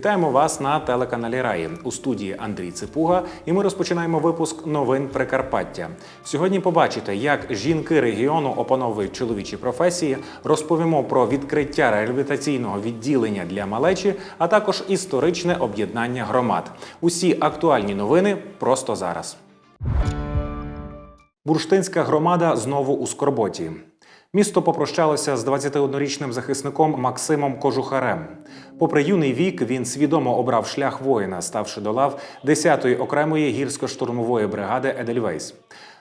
Вітаємо вас на телеканалі Раї у студії Андрій Ципуга. І ми розпочинаємо випуск новин Прикарпаття. Сьогодні побачите, як жінки регіону опановують чоловічі професії. Розповімо про відкриття реабілітаційного відділення для малечі, а також історичне об'єднання громад. Усі актуальні новини просто зараз. Бурштинська громада знову у скорботі. Місто попрощалося з 21-річним захисником Максимом Кожухарем. Попри юний вік, він свідомо обрав шлях воїна, ставши до лав 10-ї окремої гірсько-штурмової бригади Едельвейс.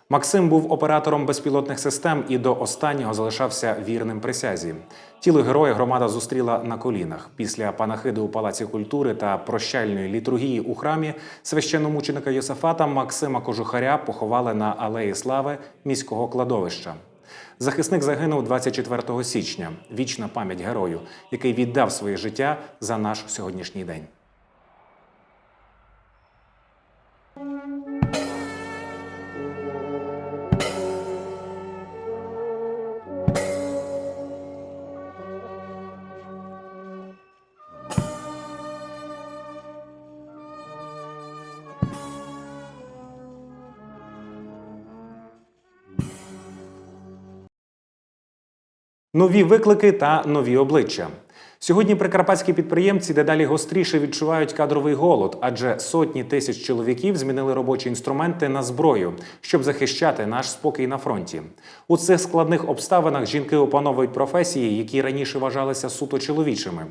Максим був оператором безпілотних систем і до останнього залишався вірним присязі. Тіло героя громада зустріла на колінах. Після панахиди у палаці культури та прощальної літургії у храмі священномученика Йосафата Максима Кожухаря поховали на алеї слави міського кладовища. Захисник загинув 24 січня. Вічна пам'ять герою, який віддав своє життя за наш сьогоднішній день. Нові виклики та нові обличчя. Сьогодні прикарпатські підприємці дедалі гостріше відчувають кадровий голод, адже сотні тисяч чоловіків змінили робочі інструменти на зброю, щоб захищати наш спокій на фронті. У цих складних обставинах жінки опановують професії, які раніше вважалися суто чоловічими.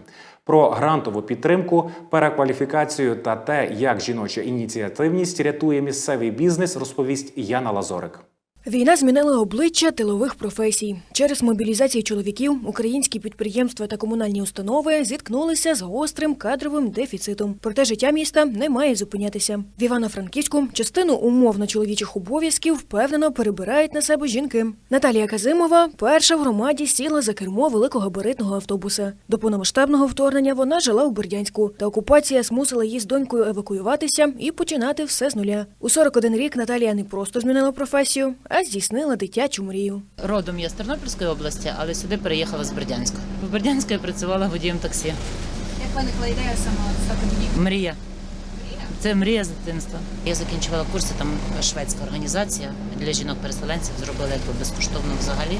Про грантову підтримку, перекваліфікацію та те, як жіноча ініціативність рятує місцевий бізнес, розповість Яна Лазорик. Війна змінила обличчя тилових професій. Через мобілізацію чоловіків українські підприємства та комунальні установи зіткнулися з гострим кадровим дефіцитом. Проте життя міста не має зупинятися. В Івано-Франківську частину умовно чоловічих обов'язків впевнено перебирають на себе жінки. Наталія Казимова перша в громаді сіла за кермо великогабаритного автобуса. До повномасштабного вторгнення вона жила у Бердянську, та окупація змусила її з донькою евакуюватися і починати все з нуля. У 41 рік Наталія не просто змінила професію, здійснила дитячу мрію. Родом я з Тернопільської області, але сюди переїхала з Бердянська. В Бердянську я працювала водієм таксі. Як виникла ідея сама стати водійкою? Мрія. Це мрія з дитинства. Я закінчувала курси, там шведська організація для жінок-переселенців зробила якби безкоштовно взагалі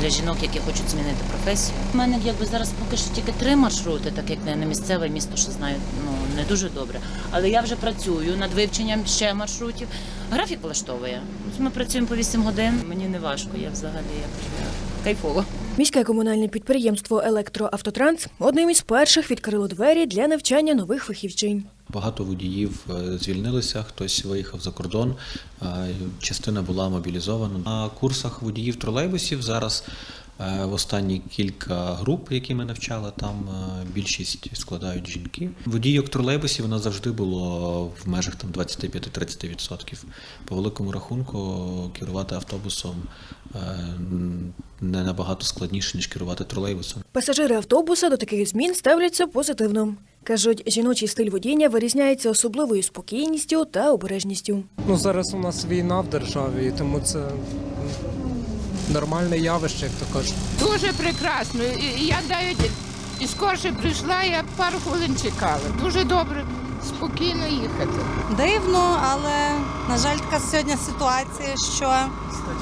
для жінок, які хочуть змінити професію. У мене якби зараз поки що тільки три маршрути, так як не, місцеве місто, що знаю, ну не дуже добре. Але я вже працюю над вивченням ще маршрутів. Графік влаштовує. Ми працюємо по 8 годин. Мені не важко, я взагалі я кайфово. Міське комунальне підприємство Електроавтотранс одним із перших відкрило двері для навчання нових фахівчинь. Багато водіїв е, звільнилися, хтось виїхав за кордон, е, частина була мобілізована. На курсах водіїв тролейбусів зараз е, в останні кілька груп, які ми навчали, там більшість складають жінки. Водійок тролейбусів нас завжди було в межах там 25-30%. По великому рахунку керувати автобусом не набагато складніше, ніж керувати тролейбусом. Пасажири автобуса до таких змін ставляться позитивно. Кажуть, жіночий стиль водіння вирізняється особливою спокійністю та обережністю. Ну зараз у нас війна в державі, тому це нормальне явище, як то кажуть. Дуже прекрасно. Я навіть і скорше прийшла, я пару хвилин чекала. Дуже добре, спокійно їхати. Дивно, але на жаль, така сьогодні ситуація, що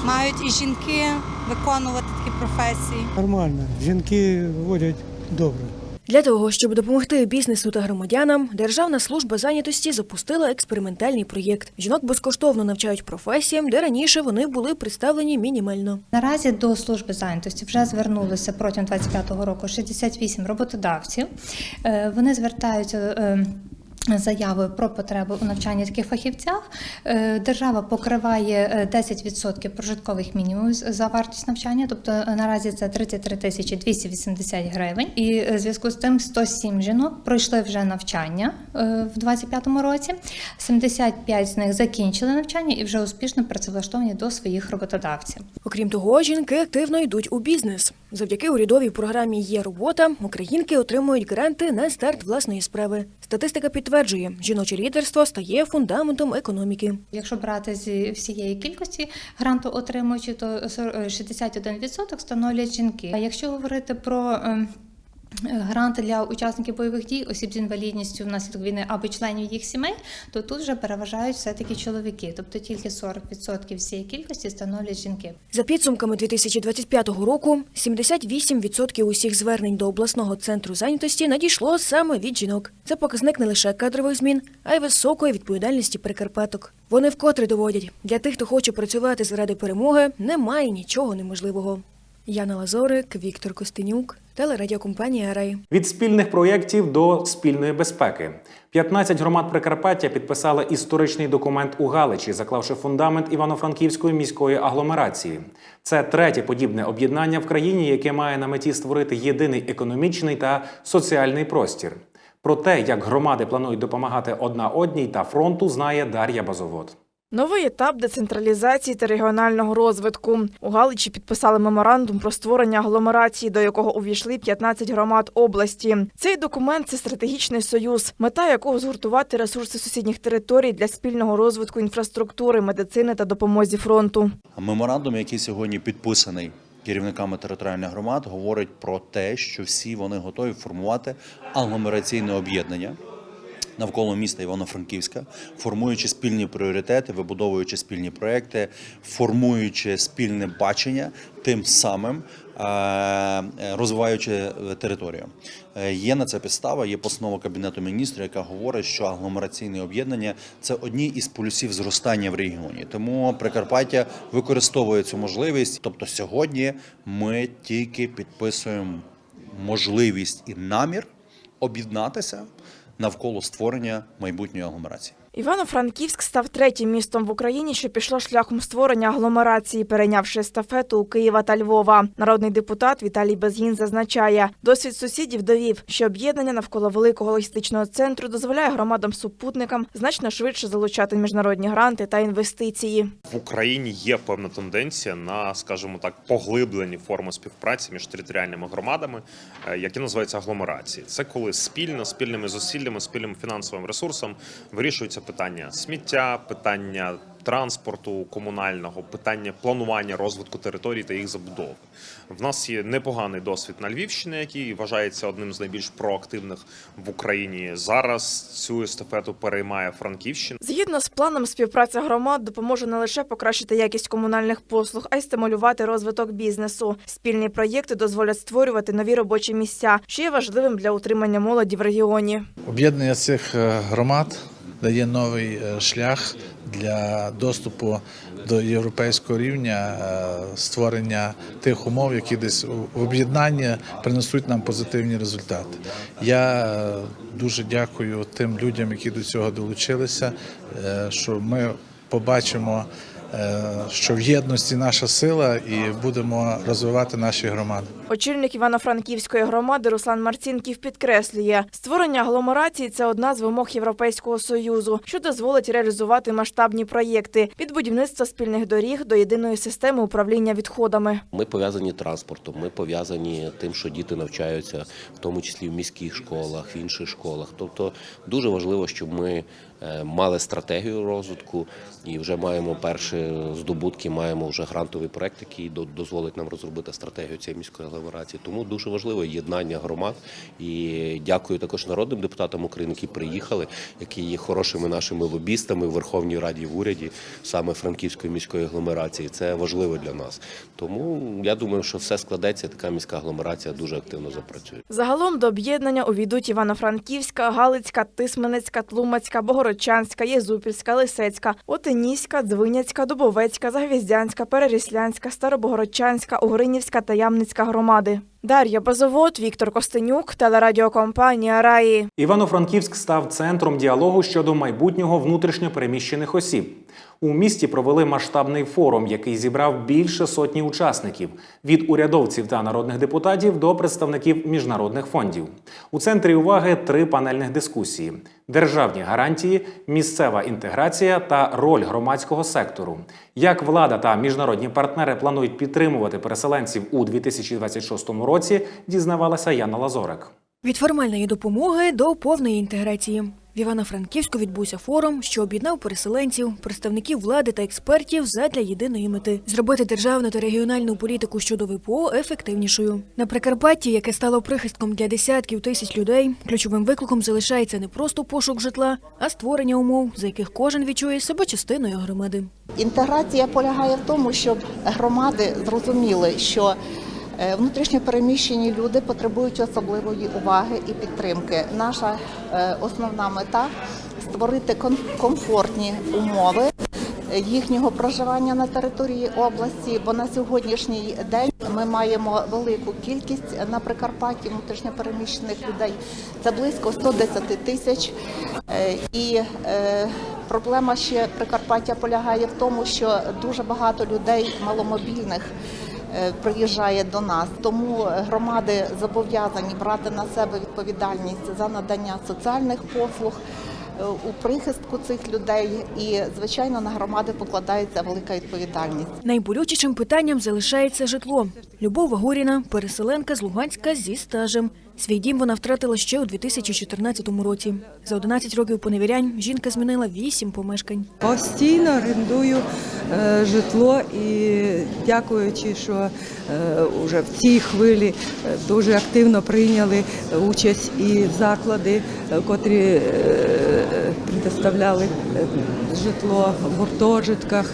мають і жінки виконувати такі професії. Нормально. Жінки водять добре. Для того, щоб допомогти бізнесу та громадянам, Державна служба зайнятості запустила експериментальний проєкт. Жінок безкоштовно навчають професіям, де раніше вони були представлені мінімально. Наразі до служби зайнятості вже звернулося протягом 2025 року 68 роботодавців. Е, Вони звертаються. Е, Заявою про потребу у навчанні таких фахівцях Е, держава покриває е, 10% прожиткових мінімумів за вартість навчання, тобто е, наразі це 33 тисячі 280 гривень. І е, в зв'язку з тим 107 жінок пройшли вже навчання е, в 2025 році. 75 з них закінчили навчання і вже успішно працевлаштовані до своїх роботодавців. Окрім того, жінки активно йдуть у бізнес. Завдяки урядовій програмі Є робота українки отримують гранти на старт власної справи. Статистика підтверджує, жіноче лідерство стає фундаментом економіки. Якщо брати з всієї кількості гранту отримуючи, то сор- е, 61% становлять жінки. А якщо говорити про ем, гранти для учасників бойових дій, осіб з інвалідністю внаслідок війни або членів їх сімей, то тут вже переважають все-таки чоловіки, тобто тільки 40% всієї кількості становлять жінки. За підсумками 2025 року, 78% усіх звернень до обласного центру зайнятості надійшло саме від жінок. Це показник не лише кадрових змін, а й високої відповідальності прикарпаток. Вони вкотре доводять, для тих, хто хоче працювати заради перемоги, немає нічого неможливого. Яна Лазорик, Віктор Костенюк, телерадіокомпанія Рай. Від спільних проєктів до спільної безпеки. 15 громад Прикарпаття підписали історичний документ у Галичі, заклавши фундамент Івано-Франківської міської агломерації. Це третє подібне об'єднання в країні, яке має на меті створити єдиний економічний та соціальний простір. Про те, як громади планують допомагати одна одній та фронту, знає Дар'я Базовод. Новий етап децентралізації та регіонального розвитку. У Галичі підписали меморандум про створення агломерації, до якого увійшли 15 громад області. Цей документ це стратегічний союз, мета якого згуртувати ресурси сусідніх територій для спільного розвитку інфраструктури, медицини та допомозі фронту. Меморандум, який сьогодні підписаний керівниками територіальних громад, говорить про те, що всі вони готові формувати агломераційне об'єднання. Навколо міста Івано-Франківська, формуючи спільні пріоритети, вибудовуючи спільні проекти, формуючи спільне бачення, тим самим е, розвиваючи територію. Е, Є на це підстава, є постанова Кабінету міністрів, яка говорить, що агломераційне об'єднання це одні із полюсів зростання в регіоні. Тому Прикарпаття використовує цю можливість. Тобто сьогодні ми тільки підписуємо можливість і намір об'єднатися навколо створення майбутньої агломерації. Івано-Франківськ став третім містом в Україні, що пішло шляхом створення агломерації, перейнявши естафету у Києва та Львова. Народний депутат Віталій Безгін зазначає, досвід сусідів довів, що об'єднання навколо великого логістичного центру дозволяє громадам-супутникам значно швидше залучати міжнародні гранти та інвестиції. в Україні є певна тенденція на, скажімо так, поглиблені форми співпраці між територіальними громадами, е, які називаються агломерації. Це коли спільно, спільними зусиллями, спільним фінансовим ресурсом вирішуються питання сміття, питання транспорту комунального, питання планування розвитку територій та їх забудови. В нас є непоганий досвід на Львівщині, який вважається одним з найбільш проактивних в Україні. Зараз цю естафету переймає Франківщина. Згідно з планом, співпраця громад допоможе не лише покращити якість комунальних послуг, а й стимулювати розвиток бізнесу. Спільні проєкти дозволять створювати нові робочі місця, що є важливим для утримання молоді в регіоні. Об'єднання цих е, громад дає новий е, шлях для доступу до європейського рівня, е, створення тих умов, які десь в об'єднанні принесуть нам позитивні результати. Я е, дуже дякую тим людям, які до цього долучилися, що ми побачимо, що в єдності наша сила, і будемо розвивати наші громади. Очільник Івано-Франківської громади Руслан Марцінків підкреслює, створення агломерації це одна з вимог Європейського союзу, що дозволить реалізувати масштабні проєкти від будівництва спільних доріг до єдиної системи управління відходами. Ми пов'язані транспортом, ми пов'язані тим, що діти навчаються, в тому числі в міських школах, в інших школах. Тобто дуже важливо, щоб ми е, мали стратегію розвитку і вже маємо перші здобутки, маємо вже грантовий проект, який до- дозволить нам розробити стратегію цієї міської агломерації. Тому дуже важливо єднання громад. І дякую також народним депутатам України, які приїхали, які є хорошими нашими лобістами в Верховній Раді в уряді, саме Франківської міської агломерації. Це важливо для нас. Тому я думаю, що все складеться. Така міська агломерація дуже активно запрацює. Загалом до об'єднання увійдуть Івано-Франківська, Галицька, Тисменецька, Тлумацька, Богородчанська, Єзупільська, Лисецька, Отиніська, Дзвиняцька, Дубовецька, Загвіздянська, Переріслянська, Старобогородчанська, Угринівська та Ямницька громади. Дар'я Базовод, Віктор Костенюк, телерадіокомпанія Раї. Івано-Франківськ став центром діалогу щодо майбутнього внутрішньопереміщених осіб. У місті провели масштабний форум, який зібрав більше сотні учасників від урядовців та народних депутатів до представників міжнародних фондів. У центрі уваги три панельних дискусії: державні гарантії, місцева інтеграція та роль громадського сектору. Як влада та міжнародні партнери планують підтримувати переселенців у 2026 році, дізнавалася Яна Лазорик. Від формальної допомоги до повної інтеграції. В Івано-Франківську відбувся форум, що об'єднав переселенців, представників влади та експертів задля єдиної мети зробити державну та регіональну політику щодо ВПО ефективнішою. На Прикарпатті, яке стало прихистком для десятків тисяч людей, ключовим викликом залишається не просто пошук житла, а створення умов, за яких кожен відчує себе частиною громади. Інтеграція полягає в тому, щоб громади зрозуміли, що е, внутрішньо переміщені люди потребують особливої уваги і підтримки. Наша е, основна мета створити комфортні умови е, їхнього проживання на території області, бо на сьогоднішній день ми маємо велику кількість на Прикарпатті внутрішньопереміщених людей. Це близько 110 тисяч. Е, І е, проблема ще Прикарпаття полягає в тому, що дуже багато людей маломобільних е, приїжджає до нас. Тому громади зобов'язані брати на себе відповідальність за надання соціальних послуг е, у прихистку цих людей. І, звичайно, на громади покладається велика відповідальність. Найболючішим питанням залишається житло. Любов Вагоріна, переселенка з Луганська зі стажем. Свій дім вона втратила ще у 2014 році. За 11 років поневірянь жінка змінила 8 помешкань. Постійно орендую е, житло і дякуючи, що е, вже в цій хвилі е, дуже активно прийняли участь і заклади, е, котрі е, предоставляли е, житло в гуртожитках.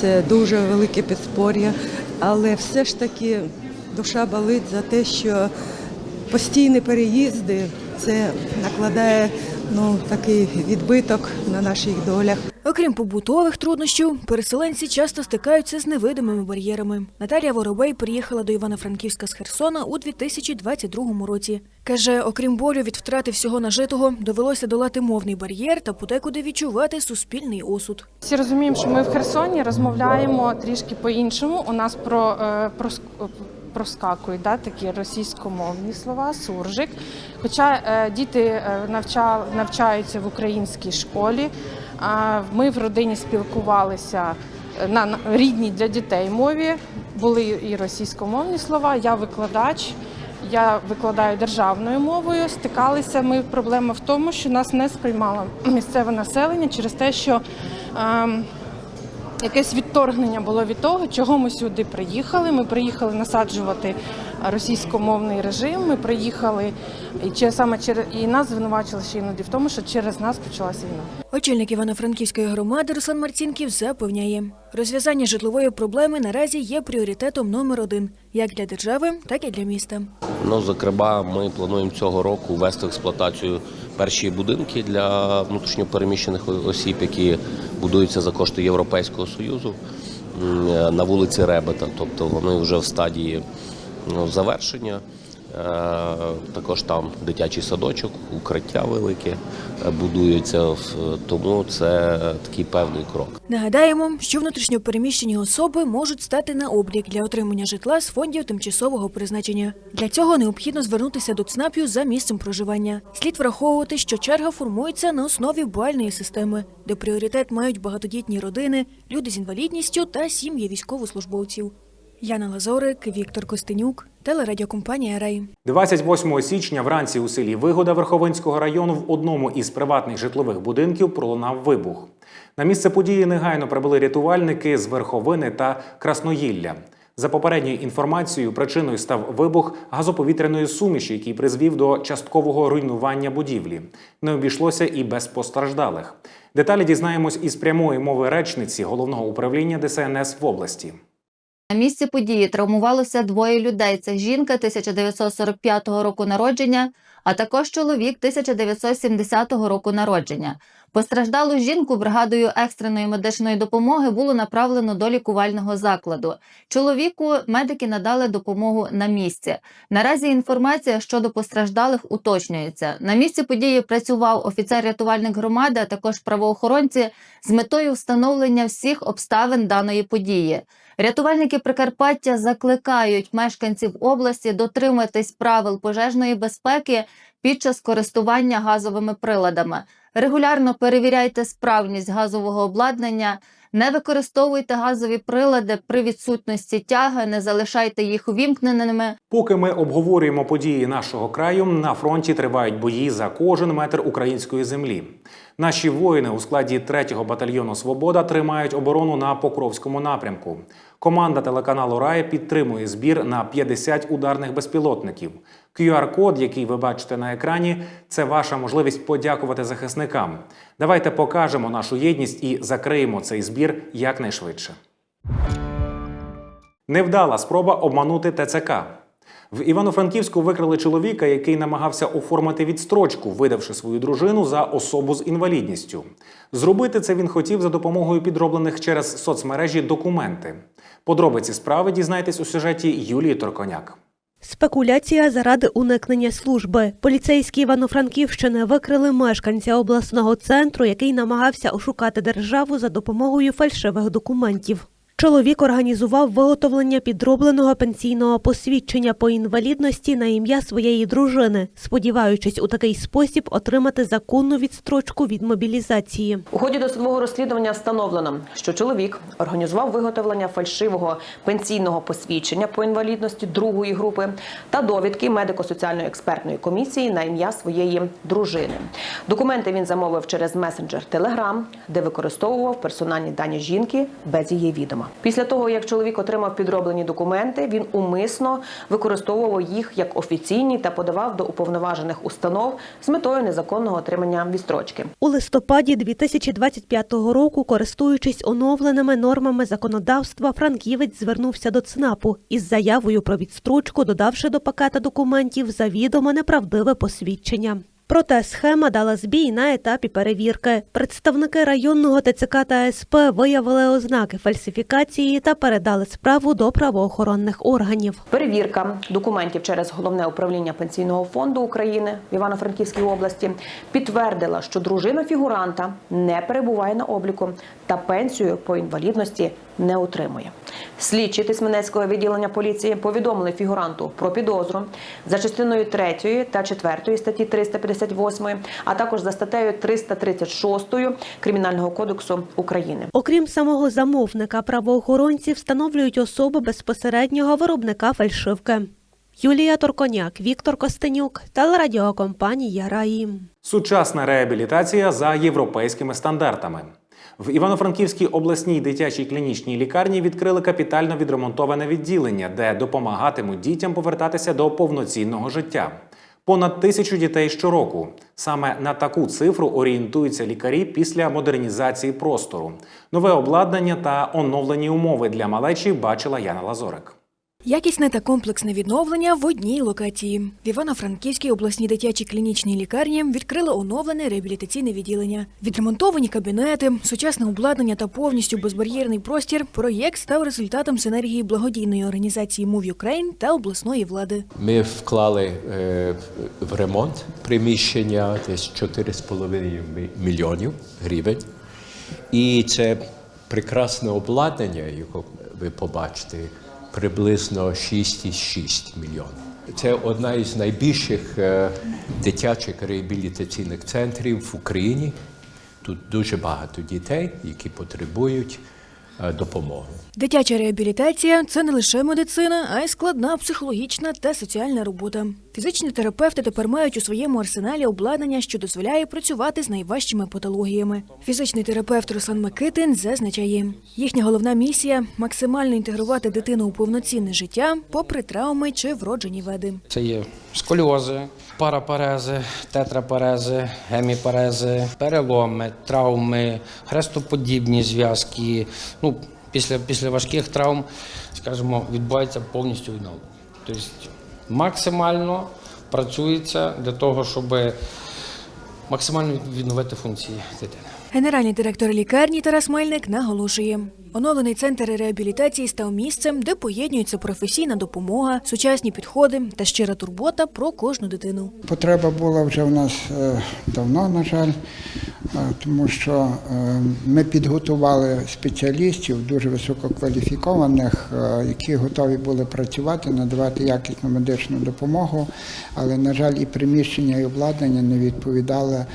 Це дуже велике підспор'я. Але все ж таки душа болить за те, що постійні переїзди це накладає ну, такий відбиток на наших долях. Окрім побутових труднощів, переселенці часто стикаються з невидимими бар'єрами. Наталія Воробей приїхала до Івано-Франківська з Херсона у 2022 році. Каже, окрім болю від втрати всього нажитого, довелося долати мовний бар'єр та подекуди відчувати суспільний осуд. Всі розуміємо, що ми в Херсоні розмовляємо трішки по-іншому. У нас про, е, прос- проскакують да, такі російськомовні слова, суржик. Хоча е, діти е, навча, навчаються в українській школі, а ми в родині спілкувалися е, на рідній для дітей мові. Були і російськомовні слова. Я викладач. Я викладаю державною мовою. Стикалися ми. Проблема в тому, що нас не сприймало місцеве населення через те, що ем, якесь відторгнення було від того, чого ми сюди приїхали. Ми приїхали насаджувати російськомовний режим. Ми приїхали і чи саме через і нас звинувачили ще іноді в тому, що через нас почалася війна. Очільник Івано-Франківської громади Руслан Марцінків запевняє, розв'язання житлової проблеми наразі є пріоритетом номер один як для держави, так і для міста. Ну, зокрема, ми плануємо цього року ввести в експлуатацію перші будинки для внутрішньопереміщених осіб, які будуються за кошти Європейського Союзу на вулиці Ребета. Тобто вони вже в стадії завершення. Е, Також там дитячий садочок, укриття велике е, будуються, в- тому це такий певний крок. Нагадаємо, що внутрішньопереміщені особи можуть стати на облік для отримання житла з фондів тимчасового призначення. Для цього необхідно звернутися до ЦНАПів за місцем проживання. Слід враховувати, що черга формується на основі бальної системи, де пріоритет мають багатодітні родини, люди з інвалідністю та сім'ї військовослужбовців. Яна Лазорик, Віктор Костенюк, телерадіокомпанія Рей. 28 січня вранці у селі Вигода Верховинського району в одному із приватних житлових будинків пролунав вибух. На місце події негайно прибули рятувальники з Верховини та Красноїлля. За попередньою інформацією, причиною став вибух газоповітряної суміші, який призвів до часткового руйнування будівлі. Не обійшлося і без постраждалих. Деталі дізнаємось із прямої мови речниці головного управління ДСНС в області. На місці події травмувалося двоє людей. Це жінка 1945 року народження, а також чоловік 1970 року народження. Постраждалу жінку бригадою екстреної медичної допомоги було направлено до лікувального закладу. Чоловіку медики надали допомогу на місці. Наразі інформація щодо постраждалих уточнюється. На місці події працював офіцер-рятувальник громади, а також правоохоронці з метою встановлення всіх обставин даної події. Рятувальники Прикарпаття закликають мешканців області дотриматись правил пожежної безпеки під час користування газовими приладами. Регулярно перевіряйте справність газового обладнання, Не використовуйте газові прилади при відсутності тяги, не залишайте їх увімкненими. Поки ми обговорюємо події нашого краю, на фронті тривають бої за кожен метр української землі. Наші воїни у складі 3-го батальйону Свобода тримають оборону на Покровському напрямку. Команда телеканалу Рай підтримує збір на 50 ударних безпілотників. QR-код, який ви бачите на екрані, це ваша можливість подякувати захисникам. Давайте покажемо нашу єдність і закриємо цей збір якнайшвидше. Невдала спроба обманути ТЦК. В Івано-Франківську викрили чоловіка, який намагався оформити відстрочку, видавши свою дружину за особу з інвалідністю. Зробити це він хотів за допомогою підроблених через соцмережі документи. Подробиці справи дізнайтесь у сюжеті Юлії Торконяк. Спекуляція заради уникнення служби. Поліцейські Івано-Франківщини викрили мешканця обласного центру, який намагався ошукати державу за допомогою фальшивих документів. Чоловік організував виготовлення підробленого пенсійного посвідчення по інвалідності на ім'я своєї дружини, сподіваючись у такий спосіб отримати законну відстрочку від мобілізації. У ході досудового розслідування встановлено, що чоловік організував виготовлення фальшивого пенсійного посвідчення по інвалідності другої групи та довідки медико-соціальної експертної комісії на ім'я своєї дружини. Документи він замовив через месенджер Telegram, де використовував персональні дані жінки без її відома. Після того, як чоловік отримав підроблені документи, він умисно використовував їх як офіційні та подавав до уповноважених установ з метою незаконного отримання відстрочки. У листопаді 2025 року, користуючись оновленими нормами законодавства, Франківець звернувся до ЦНАПу із заявою про відстрочку, додавши до пакета документів завідомо неправдиве посвідчення. Проте схема дала збій на етапі перевірки. Представники районного ТЦК та СП виявили ознаки фальсифікації та передали справу до правоохоронних органів. Перевірка документів через головне управління пенсійного фонду України в Івано-Франківській області підтвердила, що дружина фігуранта не перебуває на обліку та пенсію по інвалідності не отримує. Слідчі Тисменецького відділення поліції повідомили фігуранту про підозру за частиною 3 та 4 статті 358, а також за статтею 336 Кримінального кодексу України. Окрім самого замовника, правоохоронці встановлюють особу безпосереднього виробника фальшивки. Юлія Торконяк, Віктор Костенюк, телерадіокомпанія Раї. Сучасна реабілітація за європейськими стандартами. В Івано-Франківській обласній дитячій клінічній лікарні відкрили капітально відремонтоване відділення, де допомагатимуть дітям повертатися до повноцінного життя. Понад тисячу дітей щороку. Саме на таку цифру орієнтуються лікарі після модернізації простору. Нове обладнання та оновлені умови для малечі бачила Яна Лазорик. Якісне та комплексне відновлення в одній локації. В Івано-Франківській обласній дитячій клінічній лікарні відкрили оновлене реабілітаційне відділення. Відремонтовані кабінети, сучасне обладнання та повністю безбар'єрний простір. Проєкт став результатом синергії благодійної організації Move Ukraine та обласної влади. Ми вклали е, в ремонт приміщення десь 4,5 мі- мільйонів гривень. І це прекрасне обладнання, яке ви побачите, приблизно 6,6 мільйонів. Це одна із найбільших е, дитячих реабілітаційних центрів в Україні. Тут дуже багато дітей, які потребують допомоги. Дитяча реабілітація це не лише медицина, а й складна психологічна та соціальна робота. Фізичні терапевти тепер мають у своєму арсеналі обладнання, що дозволяє працювати з найважчими патологіями. Фізичний терапевт Руслан Микитин зазначає, їхня головна місія максимально інтегрувати дитину у повноцінне життя, попри травми чи вроджені веди. Це є сколіози, парапарези, тетрапарези, геміпарези, переломи, травми, хрестоподібні зв'язки. Ну, після, після важких травм, скажімо, відбувається повністю відновлення. Тобто максимально працюється для того, щоб максимально відновити функції дитини. Генеральний директор лікарні Тарас Мельник наголошує, оновлений центр реабілітації став місцем, де поєднується професійна допомога, сучасні підходи та щира турбота про кожну дитину. Потреба була вже в нас е, давно, на жаль, е, тому що е, ми підготували спеціалістів дуже висококваліфікованих, які готові були працювати, надавати якісну медичну допомогу, але, на жаль, і приміщення, і обладнання не відповідали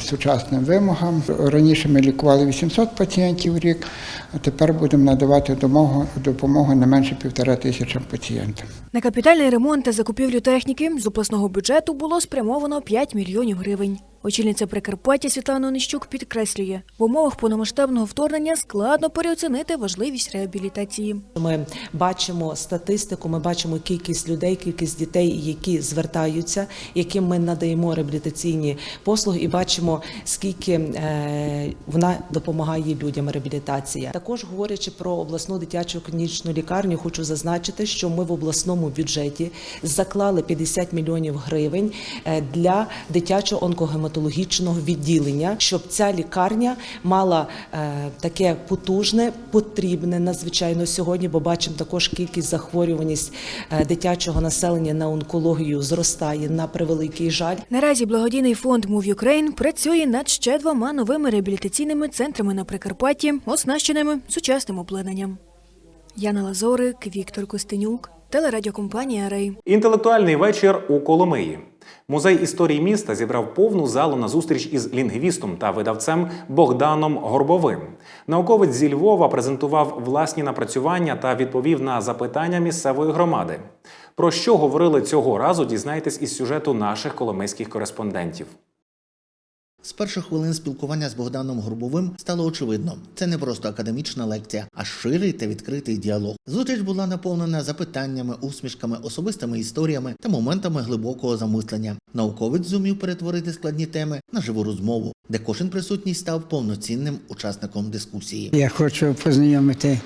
сучасним вимогам. Раніше ми лікували 800 пацієнтів в рік, а тепер будемо надавати допомогу, допомогу не менше півтора тисячам пацієнтам. На капітальний ремонт та закупівлю техніки з обласного бюджету було спрямовано 5 мільйонів гривень. Очільниця Прикарпаття Світлана Онищук підкреслює, в умовах повномасштабного вторгнення складно переоцінити важливість реабілітації. Ми бачимо статистику, ми бачимо кількість людей, кількість дітей, які звертаються, яким ми надаємо реабілітаційні послуги, і бачимо, скільки е, вона допомагає людям. Реабілітація. Також говорячи про обласну дитячу клінічну лікарню, хочу зазначити, що ми в обласному бюджеті заклали 50 мільйонів гривень е, для дитячого онкогематологічного відділення, щоб ця лікарня мала е, таке потужне, потрібне надзвичайно сьогодні, бо бачимо також кількість захворюваність е, дитячого населення на онкологію зростає на превеликий жаль. Наразі благодійний фонд Move Ukraine працює над ще двома новими реабілітаційними центрами на Прикарпатті, оснащеними сучасним обладнанням. Яна Лазорик, Віктор Костенюк, телерадіокомпанія Рей. Інтелектуальний вечір у Коломиї. Музей історії міста зібрав повну залу на зустріч із лінгвістом та видавцем Богданом Горбовим. Науковець зі Львова презентував власні напрацювання та відповів на запитання місцевої громади. Про що говорили цього разу, дізнайтесь із сюжету наших коломийських кореспондентів. З перших хвилин спілкування з Богданом Горбовим стало очевидно, це не просто академічна лекція, а щирий та відкритий діалог. Зустріч була наповнена запитаннями, усмішками, особистими історіями та моментами глибокого замислення. Науковець зумів перетворити складні теми на живу розмову, де кожен присутній став повноцінним учасником дискусії. Я хочу познайомити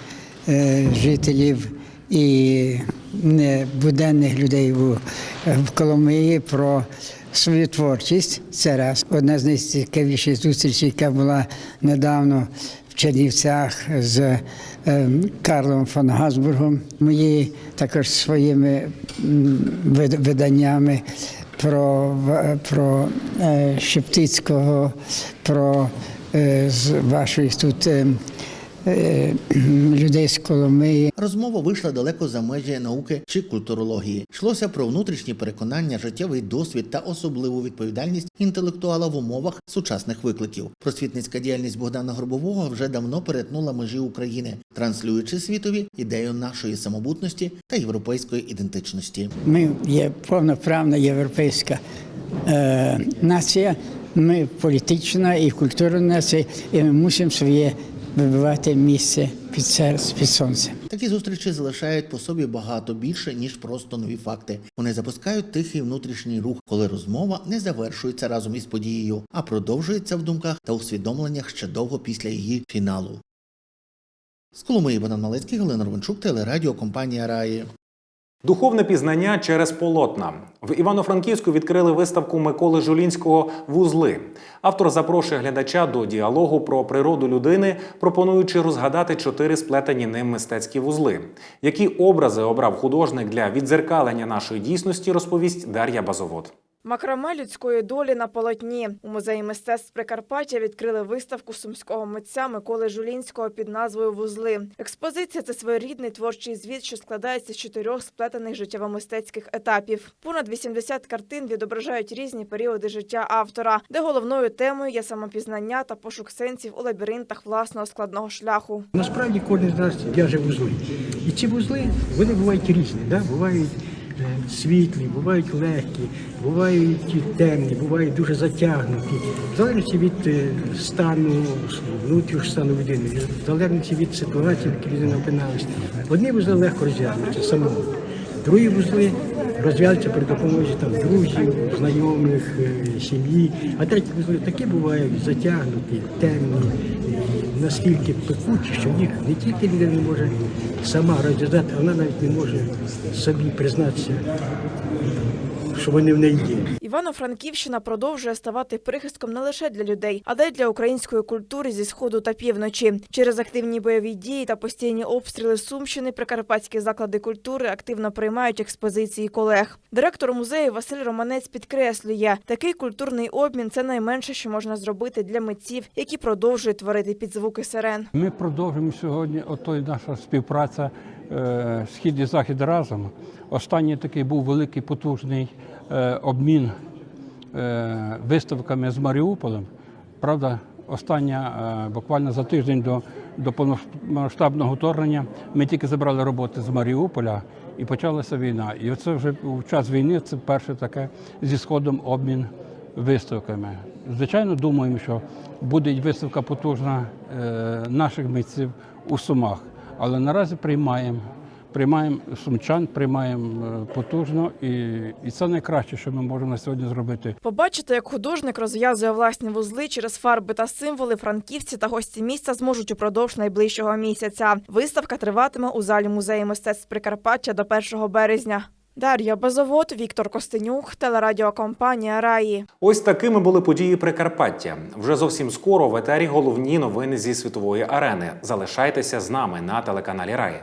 е, жителів і не буденних людей в, в Коломиї про свою творчість. Це раз. Одна з найцікавіших зустрічей, яка була недавно в Чернівцях з е, Карлом фон Газбургом. Мої також своїми виданнями про, про е, Шептицького, про е, з вашої тут е, е, людей з Коломиї. Розмова вийшла далеко за межі науки чи культурології. Йшлося про внутрішні переконання, життєвий досвід та особливу відповідальність інтелектуала в умовах сучасних викликів. Просвітницька діяльність Богдана Горбового вже давно перетнула межі України, транслюючи світові ідею нашої самобутності та європейської ідентичності. Ми є повноправна європейська е, нація, ми політична і культурна нація, і ми мусимо своє вибивати місце під серце, під сонцем. Такі зустрічі залишають по собі багато більше ніж просто нові факти. Вони запускають тихий внутрішній рух, коли розмова не завершується разом із подією, а продовжується в думках та усвідомленнях ще довго після її фіналу. З Коломиї Богдан Малецький, Галина Рванчук, телерадіо компанія Раї. Духовне пізнання через полотна в Івано-Франківську відкрили виставку Миколи Жулінського Вузли. Автор запрошує глядача до діалогу про природу людини, пропонуючи розгадати чотири сплетені ним мистецькі вузли. Які образи обрав художник для відзеркалення нашої дійсності, розповість Дар'я Базовод. Макраме людської долі на полотні у музеї мистецтв Прикарпаття відкрили виставку сумського митця Миколи Жулінського під назвою Вузли. Експозиція це своєрідний творчий звіт, що складається з чотирьох сплетених життєво-мистецьких етапів. Понад 80 картин відображають різні періоди життя автора, де головною темою є самопізнання та пошук сенсів у лабіринтах власного складного шляху. Насправді кожен з нас в'яже вузли. І ці вузли вони бувають різні. Да? Бувають світлі, бувають легкі, бувають темні, бувають дуже затягнуті. В залежності від е, стану, внутрішнього стану людини, в залежності від ситуації, в якій людина опиналася. Одні вузли легко розв'язуються самому, другі вузли розв'язуються при допомозі там, друзів, знайомих, е, сім'ї. А треті вузли такі бувають затягнуті, темні, наскільки пекучі, що їх не тільки людина не може сама розв'язати, вона навіть не може собі признатися, що вони в неї є. Івано-Франківщина продовжує ставати прихистком не лише для людей, але й для української культури зі сходу та півночі. Через активні бойові дії та постійні обстріли Сумщини прикарпатські заклади культури активно приймають експозиції колег. Директор музею Василь Романець підкреслює, такий культурний обмін це найменше, що можна зробити для митців, які продовжують творити під звуки сирен. Ми продовжуємо сьогодні. Ото й наша співпраця е, Схід і Захід разом. Останній такий був великий потужний обмін е, виставками з Маріуполем. Правда, остання е, буквально за тиждень до, до повномасштабного вторгнення ми тільки забрали роботи з Маріуполя і почалася війна. І оце вже у час війни це перше таке зі сходом обмін виставками. Звичайно, думаємо, що буде виставка потужна е, наших митців у Сумах, але наразі приймаємо. Приймаємо сумчан, приймаємо е, потужно, і, і це найкраще, що ми можемо на сьогодні зробити. Побачити, як художник розв'язує власні вузли через фарби та символи, франківці та гості міста зможуть упродовж найближчого місяця. Виставка триватиме у залі музею мистецтв Прикарпаття до 1 березня. Дар'я Безовод, Віктор Костенюк, телерадіокомпанія Раї. Ось такими були події Прикарпаття. Вже зовсім скоро в етері головні новини зі світової арени. Залишайтеся з нами на телеканалі Раї.